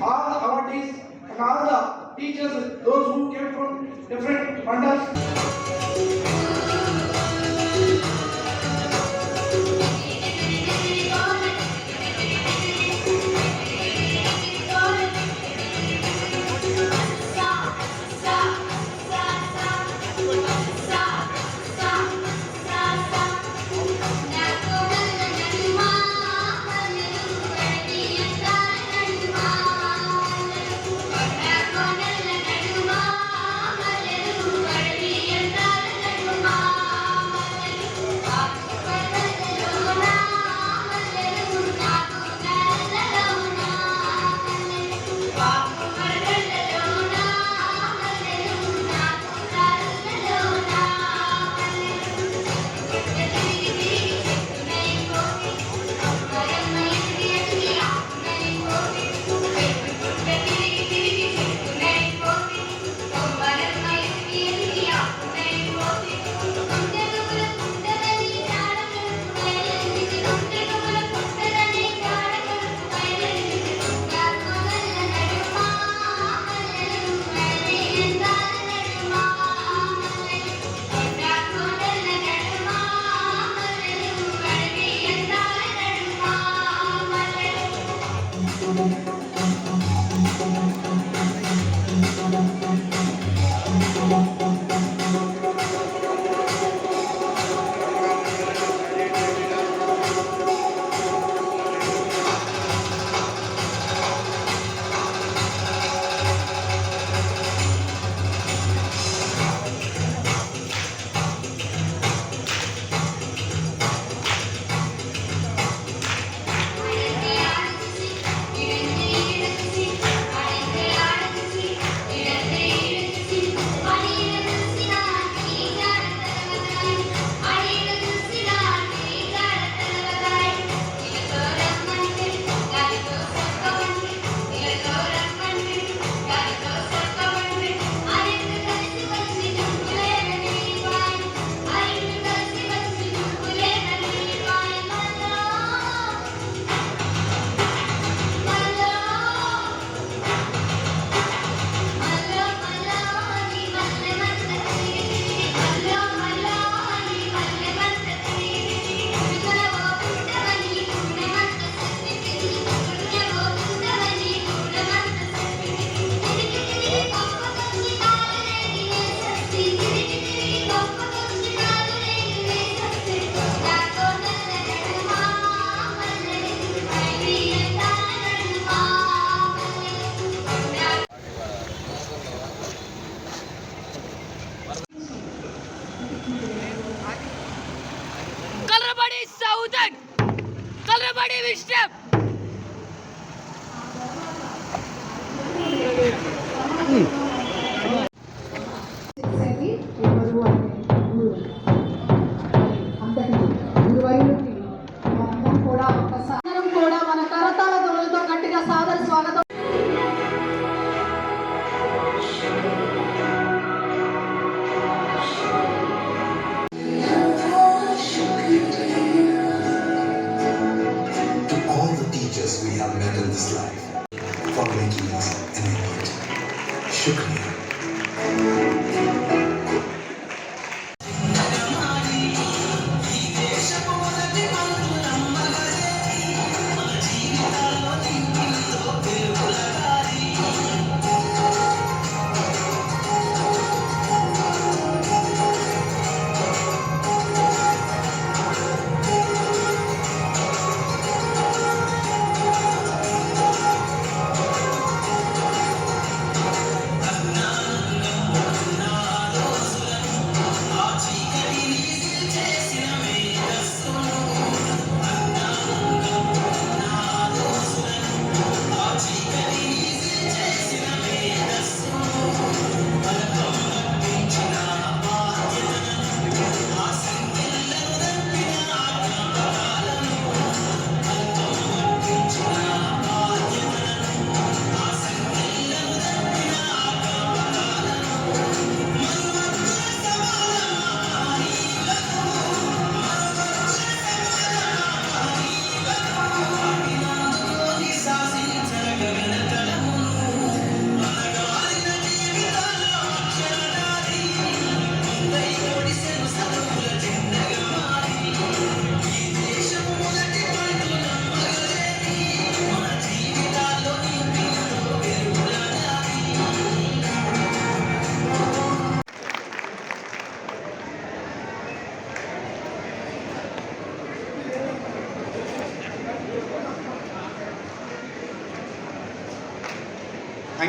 all our teachers and all the teachers, those who came from different funders. benim işim.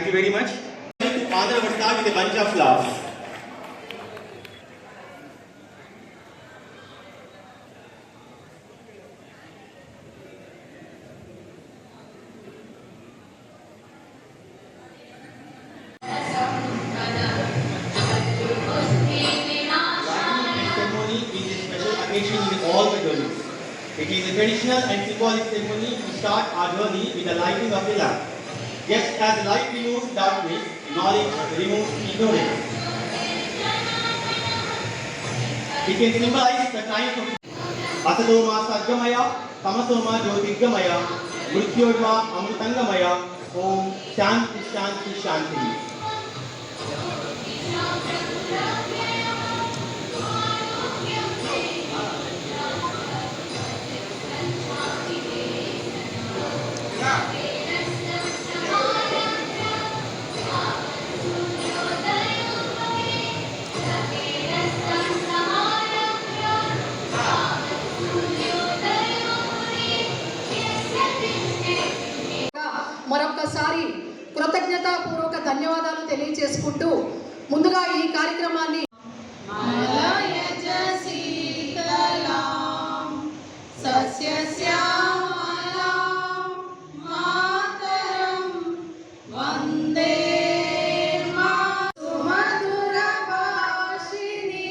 Thank you very much. Father start with a bunch of flowers. the. It is a traditional and symbolic ceremony to start our journey with the lighting of a lamp. Just as light darkness, knowledge removes ignorance. It can symbolize the triumph of అసతోమా సర్గమయ తమసోమ జ్యోతిర్గమయ మృత్యోర్వా అమృతంగమయ ఓం శాంతి శాంతి శాంతి తెలియజేసుకుంటూ ముందుగా ఈ కార్యక్రమాన్ని వందే సుమధుర భాషిణి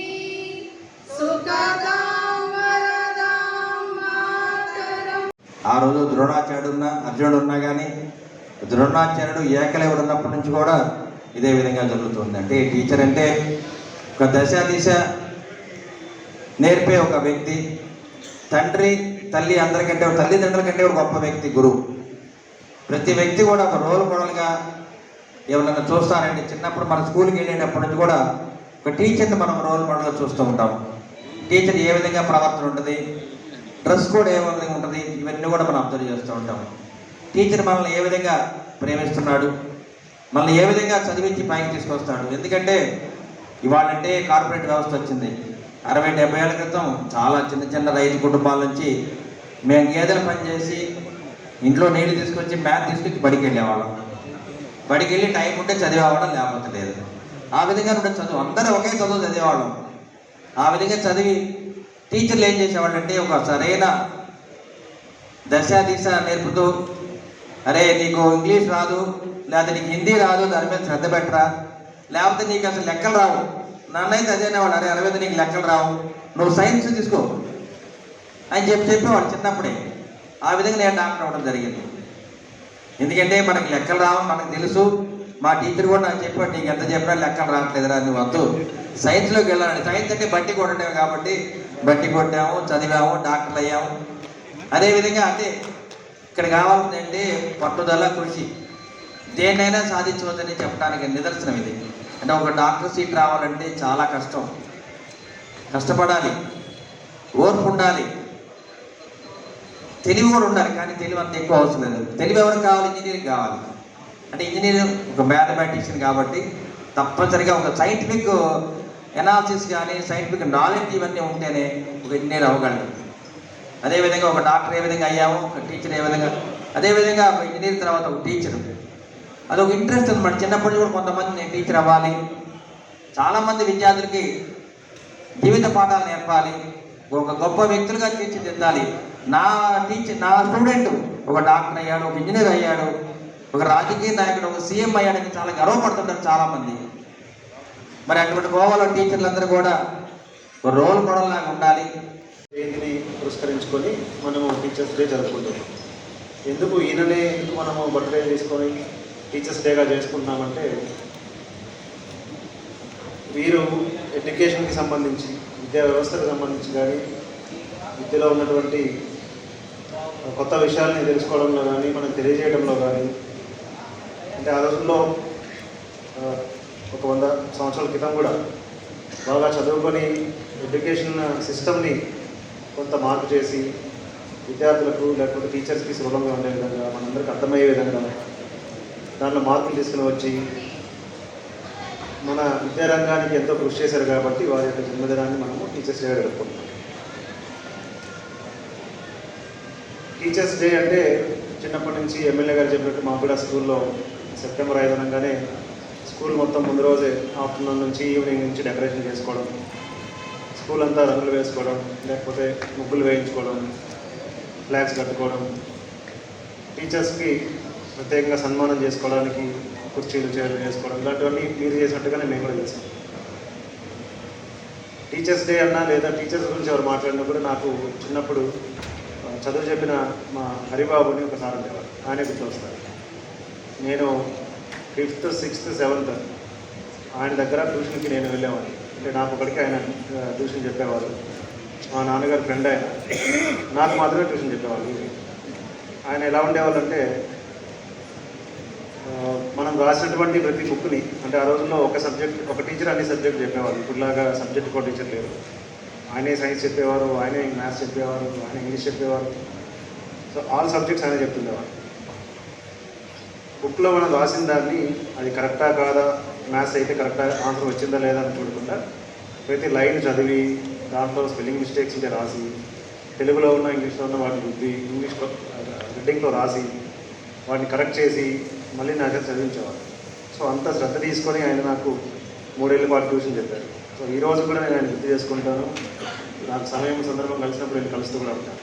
సుఖదాం వరదాం మాతరం. ఆ రోజు ద్రోణాచార్యుడు ఉన్న అర్జునుడు ఉన్నా కానీ ద్రోణాచార్యుడు ఏకలవుడు ఉన్నప్పటి నుంచి కూడా ఇదే విధంగా జరుగుతుంది. అంటే టీచర్ అంటే ఒక దశ దిశ నేర్పే ఒక వ్యక్తి తండ్రి తల్లి అందరికంటే తల్లిదండ్రుల కంటే ఒక గొప్ప వ్యక్తి గురువు. ప్రతి వ్యక్తి కూడా ఒక రోల్ మోడల్గా ఎవరన్నా చూస్తారంటే చిన్నప్పుడు మన స్కూల్కి వెళ్ళేటప్పటి నుంచి కూడా ఒక టీచర్ని మనం రోల్ మోడల్గా చూస్తూ ఉంటాం. టీచర్ ఏ విధంగా ప్రవర్తన ఉంటుంది డ్రెస్ కోడ్ ఏ విధంగా ఉంటుంది ఇవన్నీ కూడా మనం అబ్జర్వ్ చేస్తూ ఉంటాం. టీచర్ మనల్ని ఏ విధంగా ప్రేమిస్తున్నాడు మనల్ని ఏ విధంగా చదివించి పైకి తీసుకొస్తాడు? ఎందుకంటే ఇవాళంటే కార్పొరేట్ వ్యవస్థ వచ్చింది. అరవై డెబ్బై ఏళ్ళ క్రితం చాలా చిన్న చిన్న రైతు కుటుంబాల నుంచి మేము గేదెలు పనిచేసి ఇంట్లో నీళ్ళు తీసుకొచ్చి మ్యాథ్ తీసుకొచ్చి బడికి వెళ్ళేవాళ్ళం బడికి వెళ్ళి టైం ఉంటే చదివేవాళ్ళం లేకపోతే లేదు. ఆ విధంగా ఉండే చదువు అందరూ ఒకే చదువు చదివేవాళ్ళం. ఆ విధంగా చదివి టీచర్లు ఏం చేసేవాళ్ళంటే ఒక సరైన దశ దిశ నేర్పుతూ అరే నీకు ఇంగ్లీష్ రాదు లేకపోతే నీకు హిందీ రాదు దాని మీద శ్రద్ధ పెట్టరా? లేకపోతే నీకు అసలు లెక్కలు రావు. నన్నైతే అదేనేవాడు అరే అరవై నీకు లెక్కలు రావు. నువ్వు సైన్స్ తీసుకో. అని చెప్పి చెప్పేవాడు చిన్నప్పుడే. ఆ విధంగా నేను డాక్టర్ అవ్వడం జరిగింది. ఎందుకంటే మనకి లెక్కలు రావు మనకు తెలుసు. మా టీచర్ కూడా నాకు చెప్పాడు నీకు ఎంత చెప్పినా లెక్కలు రావట్లేదురా నువ్వు వద్దు. సైన్స్లోకి వెళ్ళాలని సైన్స్ అంటే బట్టి కొట్టడమే కాబట్టి బట్టి కొట్టాము చదివాము డాక్టర్లు అయ్యాము అదేవిధంగా అంటే ఇక్కడ కావాల్సిందండి అంటే పట్టుదల కృషి. దేన్నైనా సాధించవచ్చని చెప్పడానికి నిదర్శనం ఇది. అంటే ఒక డాక్టర్ సీట్ రావాలంటే చాలా కష్టం. కష్టపడాలి. ఓర్పు ఉండాలి. తెలివి కూడా ఉండాలి కానీ తెలివి అంత ఎక్కువ అవసరం లేదు. తెలివి ఎవరికి కావాలి? ఇంజనీరింగ్ కావాలి. అంటే ఇంజనీరింగ్ ఒక మ్యాథమెటిషియన్ కాబట్టి తప్పనిసరిగా ఒక సైంటిఫిక్ ఎనాలిసిస్ కానీ సైంటిఫిక్ నాలెడ్జ్ ఇవన్నీ ఉంటేనే ఒక ఇంజనీర్ అవ్వగలడు. అదేవిధంగా ఒక డాక్టర్ ఏ విధంగా అయ్యాము ఒక టీచర్ ఏ విధంగా అదేవిధంగా ఒక ఇంజనీర్ తర్వాత ఒక టీచర్. అది ఒక ఇంట్రెస్ట్ అనమాట చిన్నప్పటి కూడా కొంతమంది నేను టీచర్ అవ్వాలి. చాలామంది విద్యార్థులకి జీవిత పాఠాలు నేర్పాలి. ఒక గొప్ప వ్యక్తులుగా తీర్చిదిద్దాలి. నా టీచర్ నా స్టూడెంట్ ఒక డాక్టర్ అయ్యాడు ఒక ఇంజనీర్ అయ్యాడు ఒక రాజకీయ నాయకుడు ఒక సీఎం అయ్యాడని చాలా గర్వపడుతుంటారు చాలామంది. మరి అటువంటి గోవాలో టీచర్లందరూ కూడా ఒక రోల్ మోడల్ లాగా ఉండాలి. జయంతిని పురస్కరించుకొని మనము టీచర్స్ డే జరుపుకుంటాం. ఎందుకు ఈయననే ఎందుకు మనము బర్త్డే తీసుకొని టీచర్స్ డేగా చేసుకుంటున్నామంటే వీరు ఎడ్యుకేషన్కి సంబంధించి విద్యా వ్యవస్థకు సంబంధించి కానీ విద్యలో ఉన్నటువంటి కొత్త విషయాల్ని తెలుసుకోవడంలో కానీ మనం తెలియజేయడంలో కానీ అంటే ఆ రోజుల్లో ఒక వంద సంవత్సరాల క్రితం కూడా బాగా చదువుకొని ఎడ్యుకేషన్ సిస్టమ్ని కొంత మార్పు చేసి విద్యార్థులకు లేకపోతే టీచర్స్కి సులభంగా ఉండే విధంగా మనందరికి అర్థమయ్యే విధంగా దాంట్లో మార్పులు తీసుకుని వచ్చి మన విద్యారంగానికి ఎంతో కృషి చేశారు కాబట్టి వారి యొక్క జన్మదినాన్ని మనము టీచర్స్ డే జరుపుకుంటాం టీచర్స్ డే అంటే చిన్నప్పటి నుంచి ఎమ్మెల్యే గారు చెప్పినట్టు మాకు కూడా స్కూల్లో సెప్టెంబర్ ఐదు అనగానే స్కూల్ మొత్తం ముందు రోజే ఆఫ్టర్నూన్ నుంచి ఈవినింగ్ నుంచి డెకరేషన్ చేసుకోవడం స్కూల్ అంతా రంగులు వేసుకోవడం లేకపోతే ముగ్గులు వేయించుకోవడం ఫ్లాగ్స్ కట్టుకోవడం టీచర్స్కి ప్రత్యేకంగా సన్మానం చేసుకోవడానికి కుర్చీలు చైర్లు చేసుకోవడం ఇలాంటివన్నీ మీరు చేసినట్టుగానే మేము కూడా చేసాం టీచర్స్ డే అన్నా లేదా టీచర్స్ గురించి ఎవరు మాట్లాడినప్పుడు నాకు చిన్నప్పుడు చదువు చెప్పిన మా హరిబాబుని ఒకసారి ఉండేవారు. ఆయన గుర్తొస్తారు. నేను ఫిఫ్త్ సిక్స్త్ సెవెంత్ ఆయన దగ్గర ట్యూషన్కి నేను వెళ్ళేవాడిని. అంటే నాకు ఒకరికి ఆయన ట్యూషన్ చెప్పేవారు. మా నాన్నగారి ఫ్రెండ్ ఆయన. నాకు మాత్రమే ట్యూషన్ చెప్పేవాళ్ళు ఆయన ఎలా ఉండేవాళ్ళు అంటే మనం రాసినటువంటి ప్రతి బుక్ని అంటే ఆ రోజుల్లో ఒక సబ్జెక్ట్ ఒక టీచర్ అన్ని సబ్జెక్ట్ చెప్పేవారు. ఇప్పుడులాగా సబ్జెక్ట్ ఒక టీచర్ లేరు. ఆయనే సైన్స్ చెప్పేవారు ఆయనే మ్యాథ్స్ చెప్పేవారు ఆయన ఇంగ్లీష్ చెప్పేవారు. సో ఆల్ సబ్జెక్ట్స్ ఆయన చెప్తుండేవారు. బుక్లో మనం రాసిన దాన్ని అది కరెక్టా కాదా మ్యాథ్స్ అయితే కరెక్టా ఆన్సర్ వచ్చిందా లేదా అని చూడకుండా ప్రతి లైన్ చదివి దాంట్లో స్పెల్లింగ్ మిస్టేక్స్ ఉంటే రాసి తెలుగులో ఉన్న ఇంగ్లీష్లో ఉన్న వాటిని రుద్ది ఇంగ్లీష్లో రీడింగ్లో రాసి వాటిని కరెక్ట్ చేసి మళ్ళీ నా దగ్గర సో అంత శ్రద్ధ తీసుకొని ఆయన నాకు మూడేళ్ళ పాటు ట్యూషన్ చెప్పారు. సో ఈ రోజు కూడా నేను ఆయన గుర్తు చేసుకుంటాను. నాకు సమయం సందర్భం కలిసినప్పుడు నేను కలుస్తూ కూడా ఉంటాను.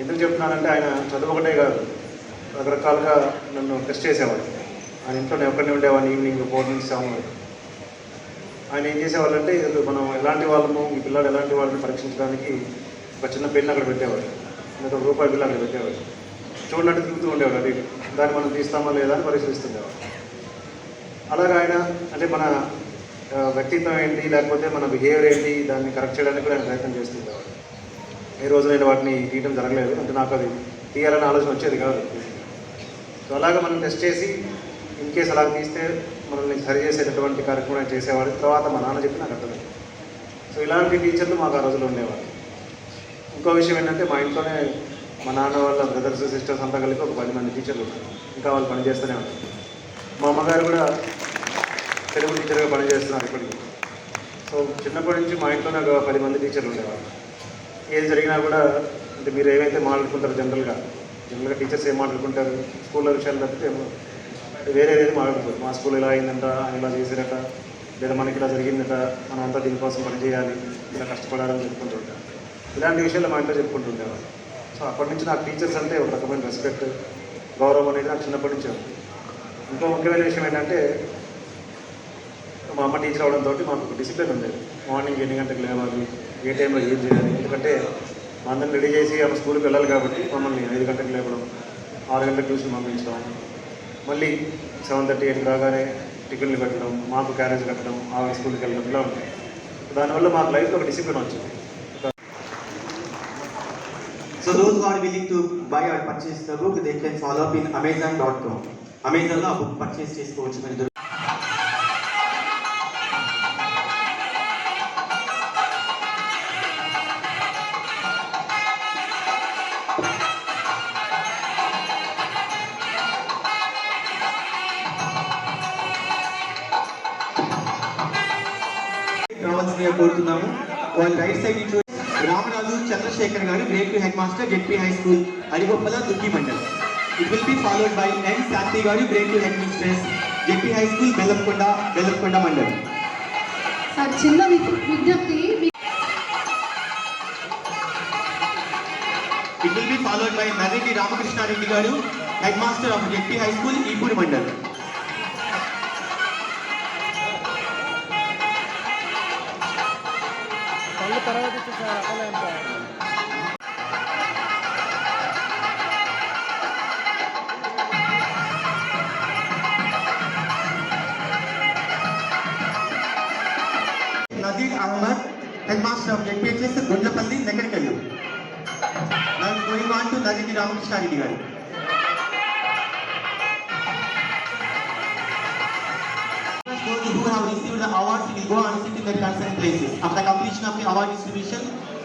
ఎందుకు చెప్తున్నానంటే ఆయన చదువు ఒకటే కాదు రకరకాలుగా నన్ను టెస్ట్ చేసేవాడు. ఆయన ఇంట్లో ఎక్కడనే ఉండేవాడిని ఈవినింగ్ ఫోర్ నుంచి సెవెన్ వరకు. ఆయన ఏం చేసేవాళ్ళంటే మనం ఎలాంటి వాళ్ళము ఈ పిల్లాడు ఎలాంటి వాళ్ళని పరీక్షించడానికి ఒక చిన్న పెన్ను అక్కడ పెట్టేవాడు. లేదా ఒక రూపాయి బిల్లు అక్కడ పెట్టేవాడు. చూడనట్టు తిరుగుతూ ఉండేవాడు అది దాన్ని మనం తీస్తామా లేదా అని పరిశీలిస్తుండేవాడు. అలాగే ఆయన అంటే మన వ్యక్తిత్వం ఏంటి లేకపోతే మన బిహేవియర్ ఏంటి దాన్ని కరెక్ట్ చేయడానికి కూడా ఆయన ప్రయత్నం చేస్తుండేవాడు. ఏ రోజు నేను వాటిని తీయడం జరగలేదు అంటే నాకు అది తీయాలనే ఆలోచన వచ్చేది కాదు. సో అలాగా మనం టెస్ట్ చేసి ఇన్ కేస్ అలా తీస్తే మనల్ని సరి చేసేటటువంటి కార్యక్రమం చేసేవాడు తర్వాత మా నాన్న చెప్పి నాకు అర్థమైంది. సో ఇలాంటి టీచర్లు మాకు ఆ రోజులు ఉండేవారు. ఇంకో విషయం ఏంటంటే మా ఇంట్లోనే మా నాన్న వాళ్ళ బ్రదర్స్ సిస్టర్స్ అంతా కలిపి ఒక పది మంది టీచర్లు ఉన్నారు. ఇంకా వాళ్ళు పనిచేస్తూనే ఉంటారు మా అమ్మగారు కూడా తెలుగు టీచర్గా పనిచేస్తున్నారు ఇప్పటికి. సో చిన్నప్పటి నుంచి మా ఇంట్లోనే ఒక పది మంది టీచర్లు ఉండేవారు. ఏది జరిగినా కూడా అంటే మీరు ఏవైతే మాట్లాడుకుంటారు జనరల్గా జనరల్గా టీచర్స్ ఏం మాట్లాడుకుంటారు? స్కూల్లో విషయాలు తప్పితే ఏమో వేరే ఏది మాట్లాడుతుంది మా స్కూల్ ఇలా అయిందంట ఆయన ఇలా చేసిరట లేదా మనకి ఇలా జరిగిందట మనం అంతా దీనికోసం పని చేయాలి ఇలా కష్టపడాలని చెప్పుకుంటూ ఇలాంటి విషయాలు మా ఇంట్లో చెప్పుకుంటుండేవాళ్ళు సో అప్పటి నుంచి నాకు టీచర్స్ అంటే ఒక రకమైన రెస్పెక్ట్ గౌరవం అనేది నాకు చిన్నప్పటి నుంచి ఉంది. ఇంకో ముఖ్యమైన విషయం ఏంటంటే మా అమ్మ టీచర్ అవడంతో మాకు డిసిప్లిన్ ఉండేది. మార్నింగ్ ఎన్ని గంటలకు లేవాలి ఏ టైంలో ఏం చేయాలి ఎందుకంటే మా అందరిని రెడీ చేసి ఆమె స్కూల్కి వెళ్ళాలి కాబట్టి మమ్మల్ని ఐదు గంటలకు లేవడం ఆరు గంటలకు ట్యూషన్ పంపించడం మళ్ళీ సెవెన్ థర్టీ ఎయిట్ రాగానే టిఫిన్లు పెట్టడం మాకు క్యారేజ్ కట్టడం ఆవిడ స్కూల్కి వెళ్ళడం ఇలా ఉంటుంది దానివల్ల మాకు లైఫ్లో ఒక డిసిప్లిన్ వచ్చింది. So those who are willing to buy or purchase the book, they can follow up in amazon.com. Amazon లో ఆ బుక్ పర్చేస్ చేసుకోవచ్చు. మీరు కోరుతున్నాము. వాళ్ళ రైట్ సైడ్ నుంచి Ramaraju Chandrashekar garu grade two head master ZP high school Adigoppula Durgi mandal. It will be followed by N Shanti garu grade two head mistress ZP high school Bellamkonda Bellamkonda mandal. Sir చిన్న విజ్ఞప్తి. It will be followed by Nareti Ramakrishna Reddy garu head master of ZP high school Eepudi mandal. Nazir Ahmed headmaster of ZPHS Gundlapalli నెక్కడికెళ్ళు Now going on to Najiti Ramakrishna Reddy garu. Those who have received the awards will go and sit in concerned places. After completion of the award distribution,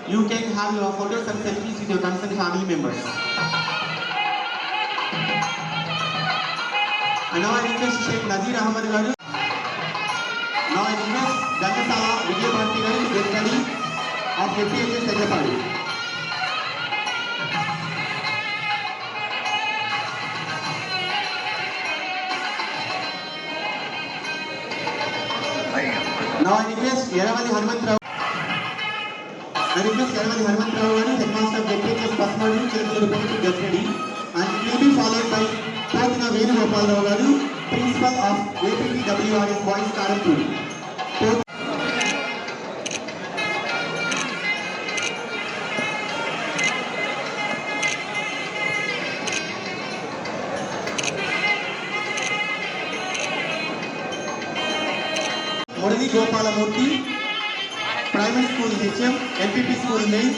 you can have your photos and selfies with your concerned family members. And now I request Sheikh Nazir Ahmad garu. Now I request Gangasala Vijay Bharti garu ready of JPHS Secretary. Now I request Yaravalli garu head master ZPS first module Chilakaluru ready and it followed by Pothina Venugopala Rao garu principal of APWRS boys Karampudi Murali Gopalamurthy primary school HM LPP school main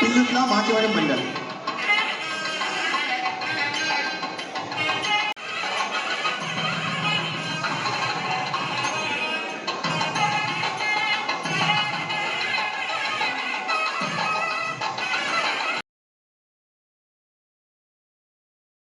Pillutla Machivaram మండలం.